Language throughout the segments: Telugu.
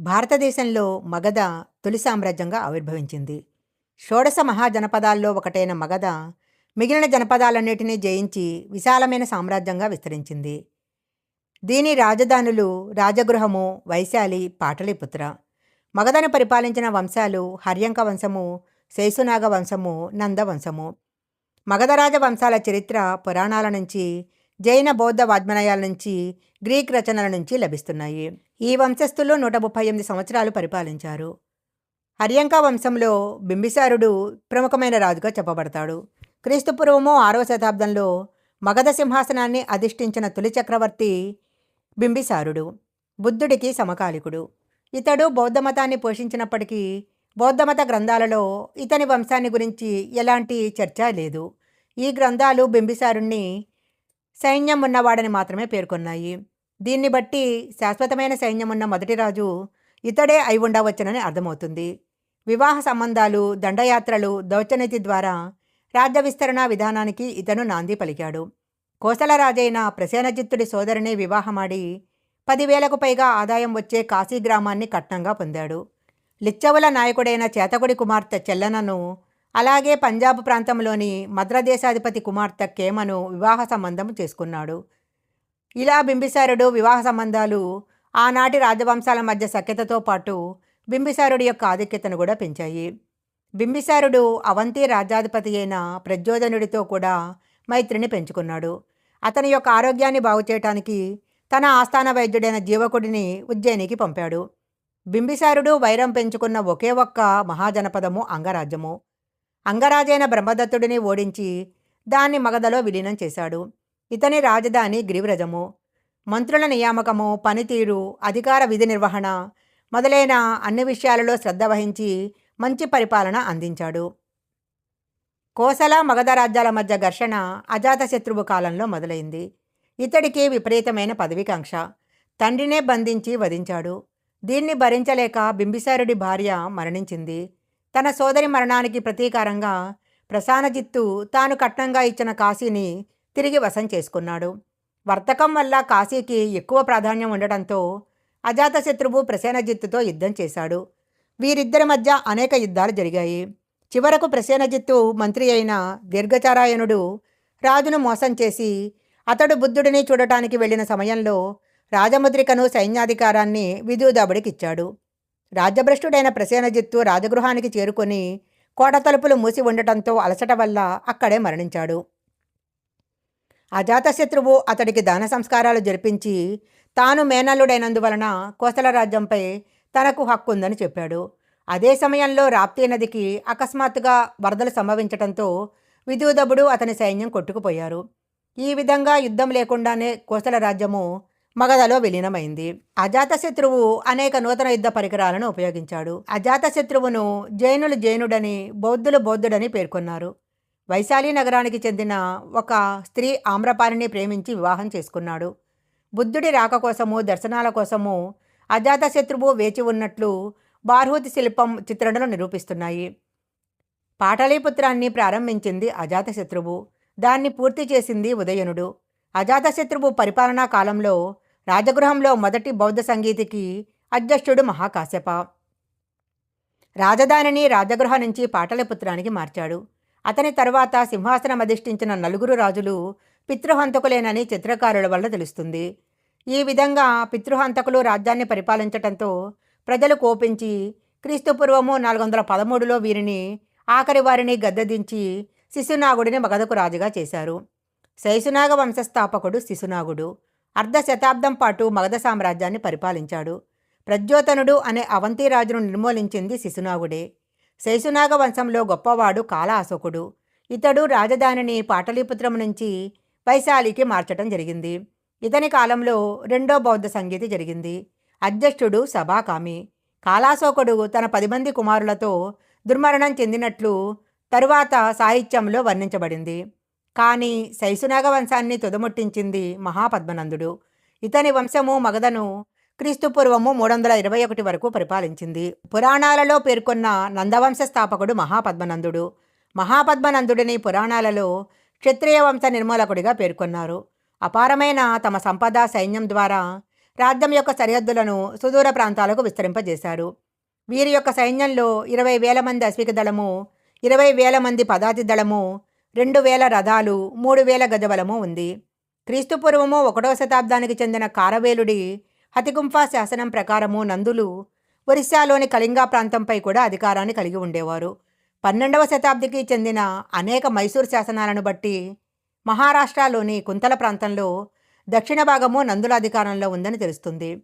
భారతదేశంలో మగధ తొలి సామ్రాజ్యంగా ఆవిర్భవించింది. షోడశ మహాజనపదాల్లో ఒకటైన మగధ మిగిలిన జనపదాలన్నిటినీ జయించి విశాలమైన సామ్రాజ్యంగా విస్తరించింది. దీని రాజధానులు రాజగృహము వైశాలి పాటలీపుత్ర. మగధను పరిపాలించిన వంశాలు హర్యంక వంశము శేషునాగ వంశము నందవంశము మగధరాజ వంశాల చరిత్ర పురాణాల నుంచి జైన బౌద్ధ వాజ్మనయాల నుంచి గ్రీక్ రచనల నుంచి లభిస్తున్నాయి. ఈ వంశస్థులు నూట ముప్పై ఎనిమిది సంవత్సరాలు పరిపాలించారు. హర్యంక వంశంలో బింబిసారుడు ప్రముఖమైన రాజుగా చెప్పబడతాడు. క్రీస్తుపూర్వము ఆరవ శతాబ్దంలో మగధ సింహాసనాన్ని అధిష్ఠించిన తొలి చక్రవర్తి బింబిసారుడు బుద్ధుడికి సమకాలికుడు. ఇతడు బౌద్ధమతాన్ని పోషించినప్పటికీ బౌద్ధమత గ్రంథాలలో ఇతని వంశాన్ని గురించి ఎలాంటి చర్చ లేదు. ఈ గ్రంథాలు బింబిసారుణ్ణి సైన్యం ఉన్నవాడని మాత్రమే పేర్కొన్నాయి. దీన్ని బట్టి శాశ్వతమైన సైన్యం ఉన్న మొదటి రాజు ఇతడే అయి ఉండవచ్చునని అర్థమవుతుంది. వివాహ సంబంధాలు దండయాత్రలు దౌత్యనీతి ద్వారా రాజ్య విస్తరణ విధానానికి ఇతను నాంది పలికాడు. కోసలరాజైన ప్రసేనజిత్తుడి సోదరిని వివాహమాడి పదివేలకు పైగా ఆదాయం వచ్చే కాశీ గ్రామాన్ని కట్నంగా పొందాడు. లిచ్చవుల నాయకుడైన చేతకుడి కుమార్తె చెల్లనను అలాగే పంజాబ్ ప్రాంతంలోని మద్రదేశాధిపతి కుమార్తె కేమను వివాహ సంబంధం చేసుకున్నాడు. ఇలా బింబిసారుడు వివాహ సంబంధాలు ఆనాటి రాజవంశాల మధ్య సఖ్యతతో పాటు బింబిసారుడి యొక్క ఆధిక్యతను కూడా పెంచాయి. బింబిసారుడు అవంతి రాజ్యాధిపతి అయిన ప్రజోదనుడితో కూడా మైత్రిని పెంచుకున్నాడు. అతని యొక్క ఆరోగ్యాన్ని బాగుచేయటానికి తన ఆస్థాన వైద్యుడైన జీవకుడిని ఉజ్జయినికి పంపాడు. బింబిసారుడు వైరం పెంచుకున్న ఒకే ఒక్క మహాజనపదము అంగరాజ్యము. అంగరాజైన బ్రహ్మదత్తుడిని ఓడించి దాన్ని మగధలో విలీనం చేశాడు. ఇతని రాజధాని గిరివ్రజము. మంత్రుల నియామకము పనితీరు అధికార విధి నిర్వహణ మొదలైన అన్ని విషయాలలో శ్రద్ధ వహించి మంచి పరిపాలన అందించాడు. కోసల మగధ రాజ్యాల మధ్య ఘర్షణ అజాతశత్రువు కాలంలో మొదలైంది. ఇతడికి విపరీతమైన పదవికాంక్ష. తండ్రినే బంధించి వధించాడు. దీన్ని భరించలేక బింబిసారుడి భార్య మరణించింది. తన సోదరి మరణానికి ప్రతీకారంగా ప్రసానజిత్తు తాను కట్నంగా ఇచ్చిన కాశీని తిరిగి వశం చేసుకున్నాడు. వర్తకం వల్ల కాశీకి ఎక్కువ ప్రాధాన్యం ఉండటంతో అజాతశత్రువు ప్రసేనజిత్తుతో యుద్ధం చేశాడు. వీరిద్దరి మధ్య అనేక యుద్ధాలు జరిగాయి. చివరకు ప్రసేనజిత్తు మంత్రి అయిన దీర్ఘచారాయణుడు రాజును మోసం చేసి అతడు బుద్ధుడిని చూడటానికి వెళ్ళిన సమయంలో రాజముద్రికను సైన్యాధికారాన్ని విధుదాబుడికిచ్చాడు. రాజ్యభ్రష్టుడైన ప్రసేనజిత్తు రాజగృహానికి చేరుకొని కోట తలుపులు మూసి ఉండటంతో అలసట వల్ల అక్కడే మరణించాడు. అజాతశత్రువు అతడికి దాన సంస్కారాలు జరిపించి తాను మేనల్లుడైనందువలన కోసల రాజ్యంపై తనకు హక్కు ఉందని చెప్పాడు. అదే సమయంలో రాప్తీ నదికి అకస్మాత్తుగా వరదలు సంభవించడంతో విధుదబుడు అతని సైన్యం కొట్టుకుపోయారు. ఈ విధంగా యుద్ధం లేకుండానే కోసల రాజ్యము మగధలో విలీనమైంది. అజాతశత్రువు అనేక నూతన యుద్ధ పరికరాలను ఉపయోగించాడు. అజాతశత్రువును జైనులు జైనుడని బౌద్ధులు బౌద్ధుడని పేర్కొన్నారు. వైశాలి నగరానికి చెందిన ఒక స్త్రీ ఆమ్రపాలిని ప్రేమించి వివాహం చేసుకున్నాడు. బుద్ధుడి రాక కోసము దర్శనాల కోసము అజాతశత్రువు వేచి ఉన్నట్లు బార్హూతి శిల్పం చిత్రణలు నిరూపిస్తున్నాయి. పాటలీపుత్రాన్ని ప్రారంభించింది అజాతశత్రువు దాన్ని పూర్తి చేసింది ఉదయనుడు. అజాతశత్రువు పరిపాలనా కాలంలో రాజగృహంలో మొదటి బౌద్ధ సంగీతికి అధ్యక్షుడు మహాకాశ్యప. రాజధానిని రాజగృహ నుంచి పాటలీపుత్రానికి మార్చాడు. అతని తర్వాత సింహాసనం అధిష్ఠించిన నలుగురు రాజులు పితృహంతకులేనని చిత్రకారుల వల్ల తెలుస్తుంది. ఈ విధంగా పితృహంతకులు రాజ్యాన్ని పరిపాలించటంతో ప్రజలు కోపించి క్రీస్తుపూర్వము నాలుగు వందల పదమూడులో వీరిని ఆఖరి వారిని గద్దదించి శిశునాగుడిని మగధకు రాజుగా చేశారు. శైశునాగ వంశస్థాపకుడు శిశునాగుడు అర్ధ శతాబ్దం పాటు మగధ సామ్రాజ్యాన్ని పరిపాలించాడు. ప్రజ్యోతనుడు అనే అవంతి రాజును నిర్మూలించింది శిశునాగుడే. శైశునాగ వంశంలో గొప్పవాడు కాలాశోకుడు ఇతడు రాజధానిని పాటలీపుత్రం నుంచి వైశాలికి మార్చటం జరిగింది. ఇతని కాలంలో రెండో బౌద్ధ సంగీతి జరిగింది. అధ్యక్షుడు సభాకామి. కాలాశోకుడు తన పది మంది కుమారులతో దుర్మరణం చెందినట్లు తరువాత సాహిత్యంలో వర్ణించబడింది. కానీ శైశునాగ వంశాన్ని తుదముట్టించింది మహాపద్మనందుడు. ఇతని వంశము మగధను క్రీస్తుపూర్వము మూడు వందల ఇరవై ఒకటి వరకు పరిపాలించింది. పురాణాలలో పేర్కొన్న నందవంశ స్థాపకుడు మహాపద్మనందుడు. మహాపద్మనందుడిని పురాణాలలో క్షత్రియ వంశ నిర్మూలకుడిగా పేర్కొన్నారు. అపారమైన తమ సంపద సైన్యం ద్వారా రాజ్యం యొక్క సరిహద్దులను సుదూర ప్రాంతాలకు విస్తరింపజేశారు. వీరి యొక్క సైన్యంలో ఇరవై వేల మంది అశ్విక దళము ఇరవై వేల మంది పదాతి దళము రెండు వేల రథాలు మూడు వేల గజబలము ఉంది. క్రీస్తుపూర్వము ఒకటవ శతాబ్దానికి చెందిన కారవేలుడి హతిగుంఫా శాసనం ప్రకారము నందులు ఒరిస్సాలోని కళింగా ప్రాంతంపై కూడా అధికారాన్ని కలిగి ఉండేవారు. పన్నెండవ శతాబ్దికి చెందిన అనేక మైసూర్ శాసనాలను బట్టి మహారాష్ట్రలోని కుంతల ప్రాంతంలో దక్షిణ భాగము నందుల అధికారంలో ఉందని తెలుస్తుంది.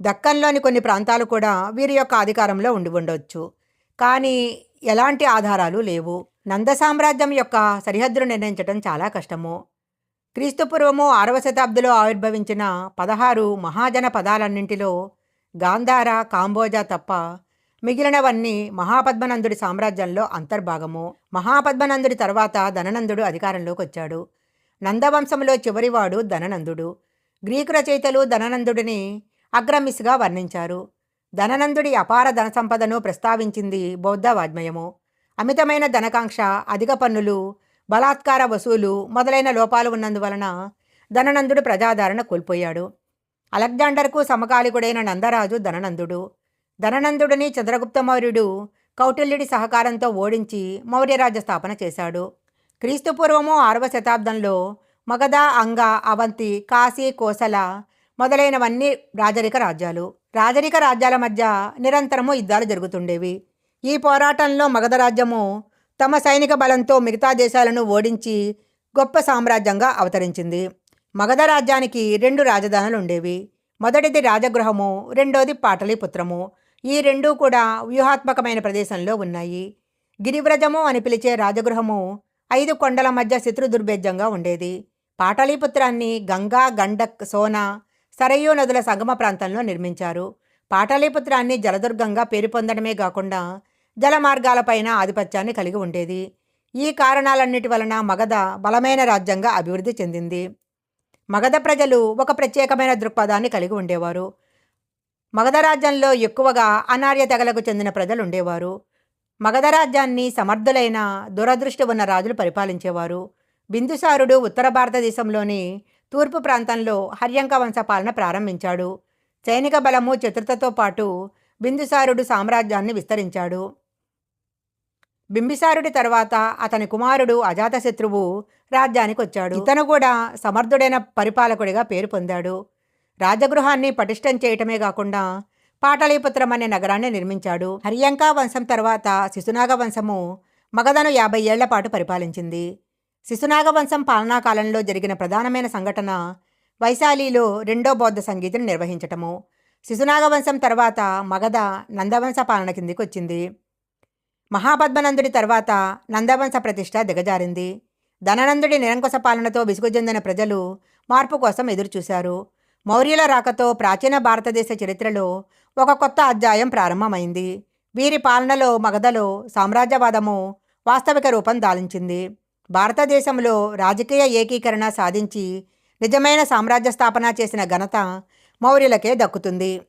దక్కన్లోని కొన్ని ప్రాంతాలు కూడా వీరి యొక్క అధికారంలో ఉండి ఉండవచ్చు కానీ ఎలాంటి ఆధారాలు లేవు. నంద సామ్రాజ్యం యొక్క సరిహద్దులు నిర్ణయించడం చాలా కష్టము. క్రీస్తుపూర్వము ఆరవ శతాబ్దిలో ఆవిర్భవించిన పదహారు మహాజన పదాలన్నింటిలో గాంధార కాంబోజ తప్ప మిగిలినవన్నీ మహాపద్మనందుడి సామ్రాజ్యంలో అంతర్భాగము. మహాపద్మనందుడి తర్వాత ధననందుడు అధికారంలోకి వచ్చాడు. నందవంశంలో చివరివాడు ధననందుడు. గ్రీకు రచయితలు ధననందుడిని అగ్రమిస్గా వర్ణించారు. ధననందుడి అపార ధన సంపదను ప్రస్తావించింది బౌద్ధ వాజ్మయము అమితమైన ధనకాంక్ష అధిక పన్నులు బలాత్కార వసూలు మొదలైన లోపాలు ఉన్నందువలన ధననందుడు ప్రజాదరణ కోల్పోయాడు. అలెగ్జాండర్కు సమకాలికుడైన నందరాజు ధననందుడు. ధననందుడిని చంద్రగుప్త మౌర్యుడు కౌటిల్యుడి సహకారంతో ఓడించి మౌర్యరాజ్య స్థాపన చేశాడు. క్రీస్తుపూర్వము ఆరవ శతాబ్దంలో మగధ అంగ అవంతి కాశీ కోసల మొదలైనవన్నీ రాజరిక రాజ్యాలు. రాజరిక రాజ్యాల మధ్య నిరంతరము యుద్ధాలు జరుగుతుండేవి. ఈ పోరాటంలో మగధ రాజ్యము తమ సైనిక బలంతో మిగతా దేశాలను ఓడించి గొప్ప సామ్రాజ్యంగా అవతరించింది. మగధ రాజ్యానికి రెండు రాజధానులు ఉండేవి మొదటిది రాజగృహము రెండోది పాటలీపుత్రము ఈ రెండూ కూడా వ్యూహాత్మకమైన ప్రదేశంలో ఉన్నాయి. గిరివ్రజము అని పిలిచే రాజగృహము ఐదు కొండల మధ్య శత్రు దుర్భేద్యంగా ఉండేది. పాటలీపుత్రాన్ని గంగా గండక్ సోనా సరయూ నదుల సంగమ ప్రాంతంలో నిర్మించారు. పాటలీపుత్రాన్ని జలదుర్గంగా పేరు పొందడమే కాకుండా జలమార్గాలపైన ఆధిపత్యాన్ని కలిగి ఉండేది. ఈ కారణాలన్నిటి వలన మగధ బలమైన రాజ్యంగా అభివృద్ధి చెందింది. మగధ ప్రజలు ఒక ప్రత్యేకమైన దృక్పథాన్ని కలిగి ఉండేవారు. మగధ రాజ్యంలో ఎక్కువగా అనార్య తెగలకు చెందిన ప్రజలు ఉండేవారు. మగధ రాజ్యాన్ని సమర్థులైన దురదృష్టి ఉన్న రాజులు పరిపాలించేవారు. బిందుసారుడు ఉత్తర భారతదేశంలోని తూర్పు ప్రాంతంలో హర్యంక వంశ పాలన ప్రారంభించాడు. సైనిక బలము చతుర్థతో పాటు బిందుసారుడు సామ్రాజ్యాన్ని విస్తరించాడు. బింబిసారుడి తర్వాత అతని కుమారుడు అజాతశత్రువు రాజ్యానికి వచ్చాడు ఇతను కూడా సమర్థుడైన పరిపాలకుడిగా పేరు పొందాడు. రాజగృహాన్ని పటిష్టం చేయటమే కాకుండా పాటలీపుత్రం అనే నగరాన్ని నిర్మించాడు. హరియంకా వంశం తర్వాత శిశునాగ వంశము మగధను యాభై ఏళ్ళ పాటు పరిపాలించింది. శిశునాగ వంశం పాలనా కాలంలో జరిగిన ప్రధానమైన సంఘటన వైశాలిలో రెండో బౌద్ధ సంగీతిని నిర్వహించటము. శిశునాగ వంశం తర్వాత మగధ నందవంశ పాలన కిందికి వచ్చింది మహాపద్మనందుడి తర్వాత నందవంశ ప్రతిష్ట దిగజారింది. ధననందుడి నిరంకుశ పాలనతో విసుగు చెందిన ప్రజలు మార్పు కోసం ఎదురుచూశారు. మౌర్యుల రాకతో ప్రాచీన భారతదేశ చరిత్రలో ఒక కొత్త అధ్యాయం ప్రారంభమైంది. వీరి పాలనలో మగధలో సామ్రాజ్యవాదము వాస్తవిక రూపం దాలించింది. భారతదేశంలో రాజకీయ ఏకీకరణ సాధించి నిజమైన సామ్రాజ్య స్థాపన చేసిన ఘనత మౌర్యులకే దక్కుతుంది.